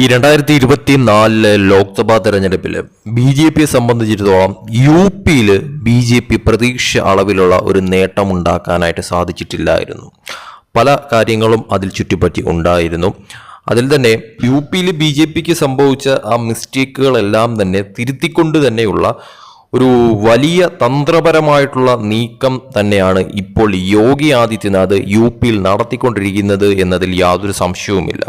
ഈ രണ്ടായിരത്തി ഇരുപത്തി ഇരുപത്തിനാലിലെ ലോക്സഭാ തെരഞ്ഞെടുപ്പിൽ ബി ജെ പിയെ സംബന്ധിച്ചിടത്തോളം യു പിയിൽ ബി ജെ പി പ്രതീക്ഷ അളവിലുള്ള ഒരു നേട്ടം ഉണ്ടാക്കാനായിട്ട് സാധിച്ചിട്ടില്ലായിരുന്നു. പല കാര്യങ്ങളും അതിൽ ചുറ്റിപ്പറ്റി ഉണ്ടായിരുന്നു. അതിൽ തന്നെ യു പിയിൽ ബി ജെ പിക്ക് സംഭവിച്ച ആ മിസ്റ്റേക്കുകളെല്ലാം തന്നെ തിരുത്തിക്കൊണ്ട് തന്നെയുള്ള ഒരു വലിയ തന്ത്രപരമായിട്ടുള്ള നീക്കം തന്നെയാണ് ഇപ്പോൾ യോഗി ആദിത്യനാഥ് യു പിയിൽ നടത്തിക്കൊണ്ടിരിക്കുന്നത് എന്നതിൽ യാതൊരു സംശയവുമില്ല.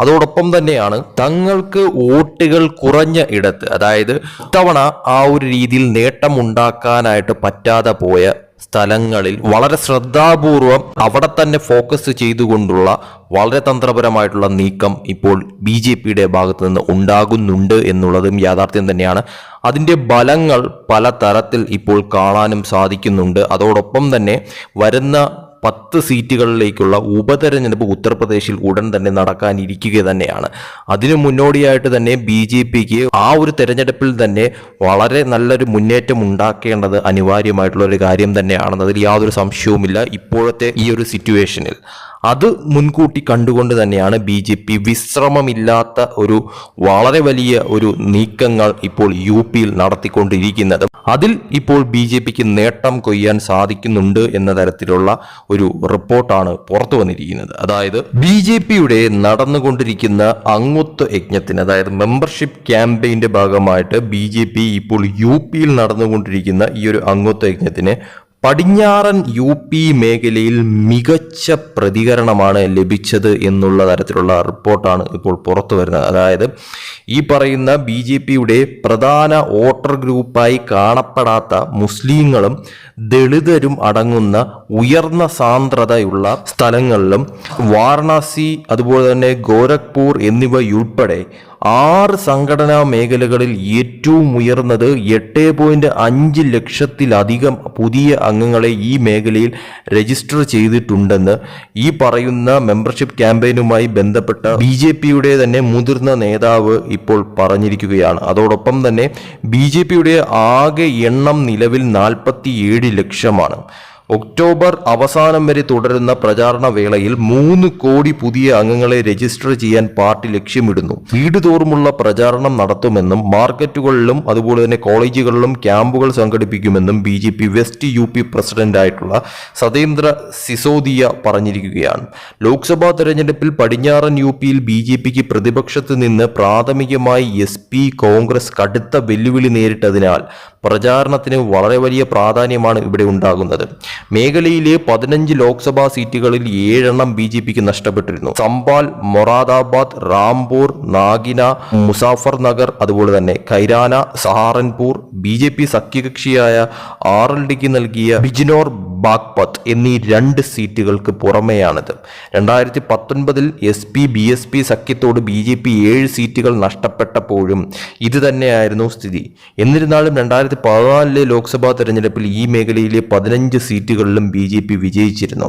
അതോടൊപ്പം തന്നെയാണ് തങ്ങൾക്ക് വോട്ടുകൾ കുറഞ്ഞ ഇടത്ത് അതായത് ഇത്തവണ ആ ഒരു രീതിയിൽ നേട്ടം ഉണ്ടാക്കാനായിട്ട് പറ്റാതെ പോയ സ്ഥലങ്ങളിൽ വളരെ ശ്രദ്ധാപൂർവം അവിടെ തന്നെ ഫോക്കസ് ചെയ്തുകൊണ്ടുള്ള വളരെ തന്ത്രപരമായിട്ടുള്ള നീക്കം ഇപ്പോൾ ബി ജെ പിയുടെ ഭാഗത്തു നിന്ന് ഉണ്ടാകുന്നുണ്ട് എന്നുള്ളതും യാഥാർത്ഥ്യം തന്നെയാണ്. അതിന്റെ ഫലങ്ങൾ പല തരത്തിൽ ഇപ്പോൾ കാണാനും സാധിക്കുന്നുണ്ട്. അതോടൊപ്പം തന്നെ വരുന്ന പത്ത് സീറ്റുകളിലേക്കുള്ള ഉപതെരഞ്ഞെടുപ്പ് ഉത്തർപ്രദേശിൽ ഉടൻ തന്നെ നടക്കാനിരിക്കുക തന്നെയാണ്. അതിനു മുന്നോടിയായിട്ട് തന്നെ ബി ജെ പിക്ക് ആ ഒരു തെരഞ്ഞെടുപ്പിൽ തന്നെ വളരെ നല്ലൊരു മുന്നേറ്റം ഉണ്ടാക്കേണ്ടത് അനിവാര്യമായിട്ടുള്ള ഒരു കാര്യം തന്നെയാണെന്നതിൽ യാതൊരു സംശയവുമില്ല ഇപ്പോഴത്തെ ഈ ഒരു സിറ്റുവേഷനിൽ അത് മുൻകൂട്ടി കണ്ടുകൊണ്ട് തന്നെയാണ് ബി ജെ പി വിശ്രമമില്ലാത്ത ഒരു വളരെ വലിയ ഒരു നീക്കങ്ങൾ ഇപ്പോൾ യു പിയിൽ നടത്തിക്കൊണ്ടിരിക്കുന്നത്. അതിൽ ഇപ്പോൾ ബി ജെ പിക്ക് നേട്ടം കൊയ്യാൻ സാധിക്കുന്നുണ്ട് എന്ന തരത്തിലുള്ള ഒരു റിപ്പോർട്ടാണ് പുറത്തു വന്നിരിക്കുന്നത്. അതായത് ബി ജെ പിയുടെ നടന്നുകൊണ്ടിരിക്കുന്ന അംഗത്വ യജ്ഞത്തിന് അതായത് മെമ്പർഷിപ്പ് ക്യാമ്പയിന്റെ ഭാഗമായിട്ട് ബി ജെ പി ഇപ്പോൾ യു പിയിൽ നടന്നുകൊണ്ടിരിക്കുന്ന ഈ ഒരു അംഗത്വ യജ്ഞത്തിന് പടിഞ്ഞാറൻ യു പി മേഖലയിൽ മികച്ച പ്രതികരണമാണ് ലഭിച്ചത് എന്നുള്ള തരത്തിലുള്ള റിപ്പോർട്ടാണ് ഇപ്പോൾ പുറത്തു വരുന്നത്. അതായത് ഈ പറയുന്ന ബി ജെ പിയുടെ പ്രധാന വോട്ടർ ഗ്രൂപ്പായി കാണപ്പെടാത്ത മുസ്ലിങ്ങളും ദളിതരും അടങ്ങുന്ന ഉയർന്ന സാന്ദ്രതയുള്ള സ്ഥലങ്ങളിലും വാരണാസി അതുപോലെ തന്നെ ഗോരഖ്പൂർ എന്നിവയുൾപ്പെടെ ആറ് സംഘടനാ മേഖലകളിൽ ഏറ്റവും ഉയർന്നത് എട്ട് പോയിന്റ് അഞ്ച് ലക്ഷത്തിലധികം പുതിയ അംഗങ്ങളെ ഈ മേഖലയിൽ രജിസ്റ്റർ ചെയ്തിട്ടുണ്ടെന്ന് ഈ പറയുന്ന മെമ്പർഷിപ്പ് ക്യാമ്പയിനുമായി ബന്ധപ്പെട്ട ബി ജെ പിയുടെ തന്നെ മുതിർന്ന നേതാവ് ഇപ്പോൾ പറഞ്ഞിരിക്കുകയാണ്. അതോടൊപ്പം തന്നെ ബി ജെ പിയുടെ ആകെ എണ്ണം നിലവിൽ നാൽപ്പത്തിയേഴ് ലക്ഷമാണ്. ഒക്ടോബർ അവസാനം വരെ തുടരുന്ന പ്രചാരണ വേളയിൽ മൂന്ന് കോടി പുതിയ അംഗങ്ങളെ രജിസ്റ്റർ ചെയ്യാൻ പാർട്ടി ലക്ഷ്യമിടുന്നു. വീട് തോറുമുള്ള പ്രചാരണം നടത്തുമെന്നും മാർക്കറ്റുകളിലും അതുപോലെ തന്നെ കോളേജുകളിലും ക്യാമ്പുകൾ സംഘടിപ്പിക്കുമെന്നും B J P west U P പ്രസിഡന്റായിട്ടുള്ള Satendra Sisodia പറഞ്ഞിരിക്കുകയാണ്. ലോക്സഭാ തെരഞ്ഞെടുപ്പിൽ പടിഞ്ഞാറൻ യു പിയിൽ ബി ജെ പിക്ക് പ്രതിപക്ഷത്ത് നിന്ന് പ്രാഥമികമായി എസ് പി കോൺഗ്രസ് കടുത്ത വെല്ലുവിളി നേരിട്ടതിനാൽ പ്രചാരണത്തിന് വളരെ വലിയ പ്രാധാന്യമാണ് ഇവിടെ ഉണ്ടാകുന്നത്. മേഖലയിലെ പതിനഞ്ച് ലോക്സഭാ സീറ്റുകളിൽ ഏഴെണ്ണം ബി ജെ പിക്ക് നഷ്ടപ്പെട്ടിരുന്നു. സംബാൽ മൊറാദാബാദ് റാംപൂർ നാഗിന മുസാഫർ നഗർ അതുപോലെ തന്നെ Kairana Saharanpur B J P സഖ്യകക്ഷിയായ R L ഡിക്ക് നൽകിയ ബിജിനോർ ബാഗ്പത്ത് എന്നീ രണ്ട് സീറ്റുകൾക്ക് പുറമെയാണിത്. രണ്ടായിരത്തി പത്തൊൻപതിൽ S P B S P സഖ്യത്തോട് B J P ഏഴ് സീറ്റുകൾ നഷ്ടപ്പെട്ടപ്പോഴും ഇത് തന്നെയായിരുന്നു സ്ഥിതി. എന്നിരുന്നാലും രണ്ടായിരത്തി പതിനാലിലെ ലോക്സഭാ തെരഞ്ഞെടുപ്പിൽ ഈ മേഖലയിലെ പതിനഞ്ച് സീറ്റുകളിലും ബി ജെ പി വിജയിച്ചിരുന്നു.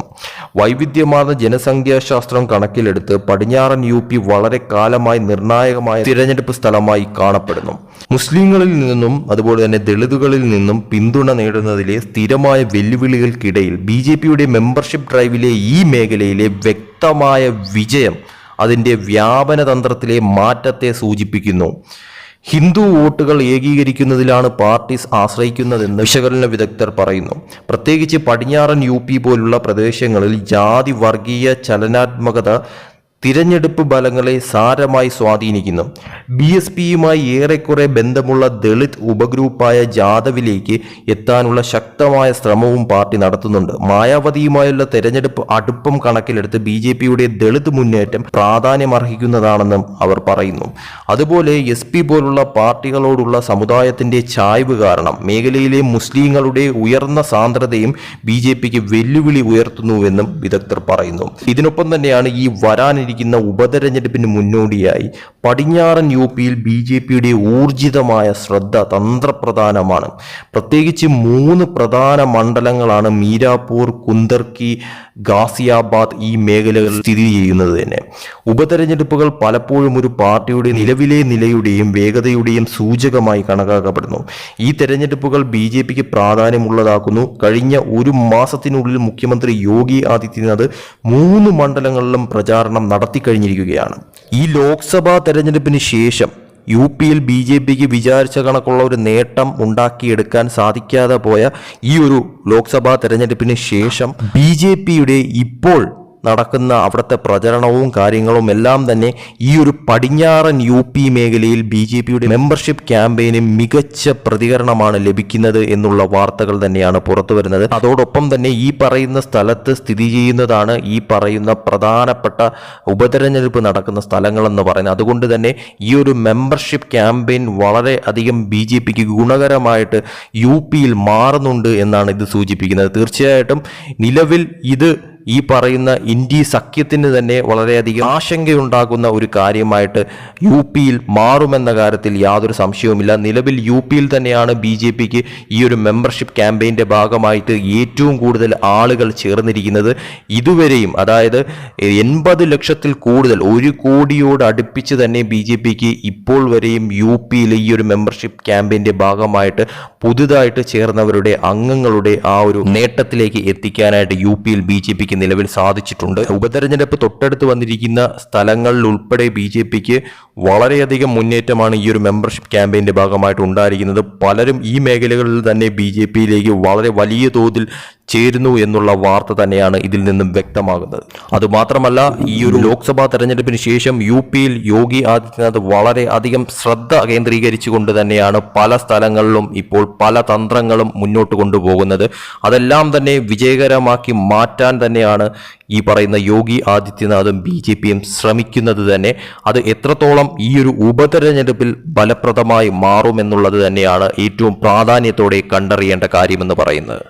വൈവിധ്യമാർന്ന ജനസംഖ്യാശാസ്ത്രം കണക്കിലെടുത്ത് പടിഞ്ഞാറൻ യു പി വളരെ കാലമായി നിർണായകമായ തിരഞ്ഞെടുപ്പ് സ്ഥലമായി കാണപ്പെടുന്നു. മുസ്ലിങ്ങളിൽ നിന്നും അതുപോലെ തന്നെ ദളിതുകളിൽ നിന്നും പിന്തുണ നേടുന്നതിലെ സ്ഥിരമായ വെല്ലുവിളികൾക്കിടയിൽ ബി ജെ പിയുടെ മെമ്പർഷിപ്പ് ഡ്രൈവിലെ ഈ മേഖലയിലെ വ്യക്തമായ വിജയം അതിന്റെ വ്യാപന തന്ത്രത്തിലെ മാറ്റത്തെ സൂചിപ്പിക്കുന്നു. ഹിന്ദു വോട്ടുകൾ ഏകീകരിക്കുന്നതിലാണ് പാർട്ടീസ് ആശ്രയിക്കുന്നതെന്ന് വിശകലന വിദഗ്ധർ പറയുന്നു. പ്രത്യേകിച്ച് പടിഞ്ഞാറൻ യു പി പോലുള്ള പ്രദേശങ്ങളിൽ ജാതി വർഗീയ ചലനാത്മകത തിരഞ്ഞെടുപ്പ് ഫലങ്ങളെ സാരമായി സ്വാധീനിക്കുന്നു. ബി എസ് പിയുമായി ഏറെക്കുറെ ബന്ധമുള്ള ദളിത് ഉപഗ്രൂപ്പായ ജാദവിലേക്ക് എത്താനുള്ള ശക്തമായ ശ്രമവും പാർട്ടി നടത്തുന്നുണ്ട്. മായാവതിയുമായുള്ള തെരഞ്ഞെടുപ്പ് അടുപ്പം കണക്കിലെടുത്ത് ബി ജെ പിയുടെ ദളിത് മുന്നേറ്റം പ്രാധാന്യമർഹിക്കുന്നതാണെന്നും അവർ പറയുന്നു. അതുപോലെ എസ് പി പോലുള്ള പാർട്ടികളോടുള്ള സമുദായത്തിന്റെ ചായ്വ് കാരണം മേഖലയിലെ മുസ്ലിങ്ങളുടെ ഉയർന്ന സാന്ദ്രതയും ബി ജെ പിക്ക് വെല്ലുവിളി ഉയർത്തുന്നുവെന്നും വിദഗ്ധർ പറയുന്നു. ഇതിനൊപ്പം തന്നെയാണ് ഈ വരാനിരിക്കുന്ന ഉപതെരഞ്ഞെടുപ്പിന് മുന്നോടിയായി പടിഞ്ഞാറൻ യു പിയിൽ ബി ജെ പിയുടെ ഊർജിതമായ ശ്രദ്ധ തന്ത്രപ്രധാനമാണ്. പ്രത്യേകിച്ച് മൂന്ന് പ്രധാന മണ്ഡലങ്ങളാണ് മീരാപൂർ കുന്ദർക്കി ഗാസിയാബാദ് ഈ മേഖലകൾ സ്ഥിതി ചെയ്യുന്നത് തന്നെ. ഉപതെരഞ്ഞെടുപ്പുകൾ പലപ്പോഴും ഒരു പാർട്ടിയുടെ നിലവിലെ നിലയുടെയും വേഗതയുടെയും സൂചകമായി കണക്കാക്കപ്പെടുന്നു. ഈ തെരഞ്ഞെടുപ്പുകൾ ബി ജെ പിക്ക് പ്രാധാന്യമുള്ളതാക്കുന്നു. കഴിഞ്ഞ ഒരു മാസത്തിനുള്ളിൽ മുഖ്യമന്ത്രി യോഗി ആദിത്യനാഥ് മൂന്ന് മണ്ഡലങ്ങളിലും പ്രചാരണം നടത്തിക്കഴിഞ്ഞിരിക്കുകയാണ്. ഈ ലോക്സഭാ തെരഞ്ഞെടുപ്പിന് ശേഷം യു പിയിൽ ബി ജെ പിക്ക് വിചാരിച്ച കണക്കുള്ള ഒരു നേട്ടം ഉണ്ടാക്കിയെടുക്കാൻ സാധിക്കാതെ പോയ ഈ ഒരു ലോക്സഭാ തെരഞ്ഞെടുപ്പിന് ശേഷം ബി ജെ പിയുടെ ഇപ്പോൾ നടക്കുന്ന അവിടുത്തെ പ്രചരണവും കാര്യങ്ങളും എല്ലാം തന്നെ ഈ ഒരു പടിഞ്ഞാറൻ യു പി മേഖലയിൽ ബി ജെ പിയുടെ മെമ്പർഷിപ്പ് ക്യാമ്പയിന് മികച്ച പ്രതികരണമാണ് ലഭിക്കുന്നത് എന്നുള്ള വാർത്തകൾ തന്നെയാണ് പുറത്തു വരുന്നത്. അതോടൊപ്പം തന്നെ ഈ പറയുന്ന സ്ഥലത്ത് സ്ഥിതി ചെയ്യുന്നതാണ് ഈ പറയുന്ന പ്രധാനപ്പെട്ട ഉപതെരഞ്ഞെടുപ്പ് നടക്കുന്ന സ്ഥലങ്ങളെന്ന് പറയുന്നത്. അതുകൊണ്ട് തന്നെ ഈ ഒരു മെമ്പർഷിപ്പ് ക്യാമ്പയിൻ വളരെ അധികം ബി ജെ പിക്ക് ഗുണകരമായിട്ട് യു പിയിൽ മാറുന്നുണ്ട് എന്നാണ് ഇത് സൂചിപ്പിക്കുന്നത്. തീർച്ചയായിട്ടും നിലവിൽ ഇത് ഈ പറയുന്ന ഇന്ത്യ സഖ്യത്തിന് തന്നെ വളരെയധികം ആശങ്കയുണ്ടാക്കുന്ന ഒരു കാര്യമായിട്ട് യു പിയിൽ മാറുമെന്ന കാര്യത്തിൽ യാതൊരു സംശയവുമില്ല. നിലവിൽ യു പിയിൽ തന്നെയാണ് ബി ജെ പിക്ക് ഈ ഒരു മെമ്പർഷിപ്പ് ക്യാമ്പയിന്റെ ഭാഗമായിട്ട് ഏറ്റവും കൂടുതൽ ആളുകൾ ചേർന്നിരിക്കുന്നത്. ഇതുവരെയും അതായത് എൺപത് ലക്ഷത്തിൽ കൂടുതൽ ഒരു കോടിയോട് അടുപ്പിച്ച് തന്നെ ബി ജെ പിക്ക് ഇപ്പോൾ വരെയും യു പിയിൽ ഈ ഒരു മെമ്പർഷിപ്പ് ക്യാമ്പയിന്റെ ഭാഗമായിട്ട് പുതുതായിട്ട് ചേർന്നവരുടെ അംഗങ്ങളുടെ ആ ഒരു നേട്ടത്തിലേക്ക് എത്തിക്കാനായിട്ട് യു പിയിൽ ബി ജെ പിക്ക് നിലവിൽ സാധിച്ചിട്ടുണ്ട്. ഉപതെരഞ്ഞെടുപ്പ് തൊട്ടടുത്ത് വന്നിരിക്കുന്ന സ്ഥലങ്ങളിൽ ഉൾപ്പെടെ ബി ജെ പിക്ക് വളരെയധികം മുന്നേറ്റമാണ് ഈ ഒരു മെമ്പർഷിപ്പ് ക്യാമ്പയിന്റെ ഭാഗമായിട്ട് ഉണ്ടായിരിക്കുന്നത്. പലരും ഈ മേഖലകളിൽ തന്നെ ബി ജെ പിയിലേക്ക് വളരെ വലിയ തോതിൽ ചേരുന്നു എന്നുള്ള വാർത്ത തന്നെയാണ് ഇതിൽ നിന്നും വ്യക്തമാകുന്നത്. അതുമാത്രമല്ല ഈ ഒരു ലോക്സഭാ തെരഞ്ഞെടുപ്പിന് ശേഷം യു പിയിൽ യോഗി ആദിത്യനാഥ് വളരെ അധികം ശ്രദ്ധ കേന്ദ്രീകരിച്ചുകൊണ്ട് തന്നെയാണ് പല സ്ഥലങ്ങളിലും ഇപ്പോൾ പല തന്ത്രങ്ങളും മുന്നോട്ട് കൊണ്ടുപോകുന്നത്. അതെല്ലാം തന്നെ വിജയകരമാക്കി മാറ്റാൻ തന്നെയാണ് ഈ പറയുന്ന യോഗി ആദിത്യനാഥും ബി ജെ പിയും ശ്രമിക്കുന്നത് തന്നെ അത് എത്രത്തോളം ഈ ഒരു ഉപതെരഞ്ഞെടുപ്പിൽ ഫലപ്രദമായി മാറുമെന്നുള്ളത് തന്നെയാണ് ഏറ്റവും പ്രാധാന്യത്തോടെ കണ്ടറിയേണ്ട കാര്യമെന്ന് പറയുന്നത്.